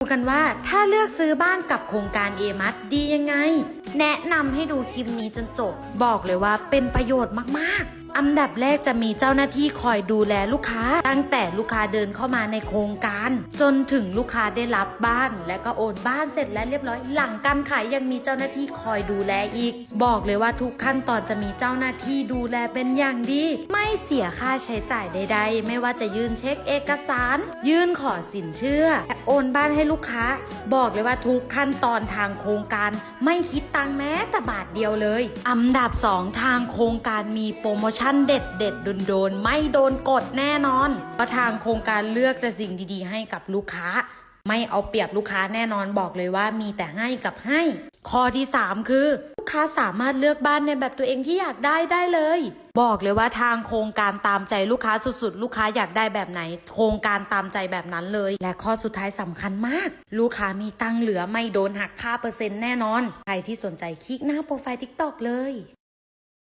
ดูกันว่าถ้าเลือกซื้อบ้านกับโครงการเอมัสดียังไง แนะนำให้ดูคลิปนี้จนจบ บอกเลยว่าเป็นประโยชน์มากๆ อันดับแรกจะมีเจ้าหน้าที่คอยดูแลลูกค้า ตั้งแต่ลูกค้าเดินเข้ามาในโครงการ จนถึงลูกค้าได้รับบ้าน และก็โอนบ้านเสร็จแล้วเรียบร้อย หลังการขายยังมีเจ้าหน้าที่คอยดูแลอีก บอกเลยว่าทุกขั้นตอนจะมีเจ้าหน้าที่ดูแลเป็นอย่างดี ไม่เสียค่าใช้จ่ายใด ๆ ไม่ว่าจะยื่นเช็คเอกสาร ยื่นขอสินเชื่อโอนบ้านให้ลูกค้า บอกเลยว่าทุกขั้นตอนทางโครงการ ไม่คิดตังแม้แต่บาทเดียวเลย อันดับ 2 ทางโครงการมีโปรโมชั่นเด็ดเด็ดๆโดนๆไม่โดนกดแน่นอนเพระทางโครงการเลือกแต่สิ่งดีๆ ให้กับลูกค้า ไม่เอาเปรียบลูกค้าแน่นอนบอกเลยว่ามีแต่ให้กับให้ ข้อที่ 3 คือ ลูกค้าสามารถเลือกบ้านในแบบตัวเองที่อยากได้ได้เลย บอกเลยว่าทางโครงการตามใจลูกค้าสุดๆ ลูกค้าอยากได้แบบไหน โครงการตามใจแบบนั้นเลย และข้อสุดท้ายสำคัญมาก ลูกค้ามีตังค์เหลือไม่โดนหักค่าเปอร์เซ็นต์แน่นอนใครที่สนใจคลิกหน้าโปรไฟล์ TikTok เลย